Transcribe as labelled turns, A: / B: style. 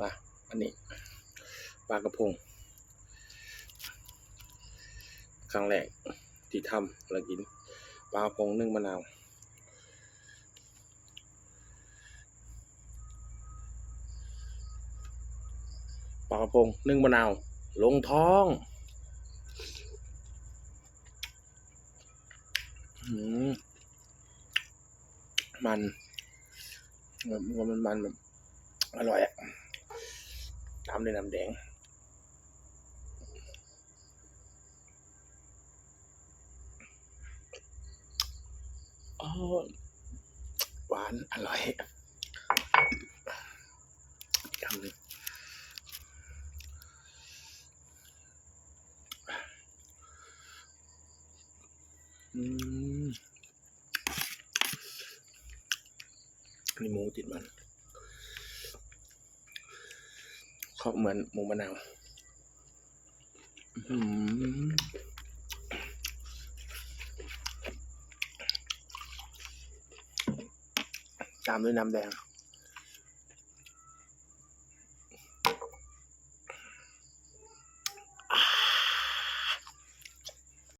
A: มาอันนี้ปลากระพง ครั้งแรกที่ทำแล้วกินปลากระพงนึ่งมะนาวปลากระพงนึ่งมะนาว ลงท้องมันมันมันมันอร่อยอะามด้วยน้ำแดงอ้หวานอร่อยคำหนึ่งอืมนนี่หมูติดมัน เขาเหมือนหมูมะนาวตามด้วยน้ำแดง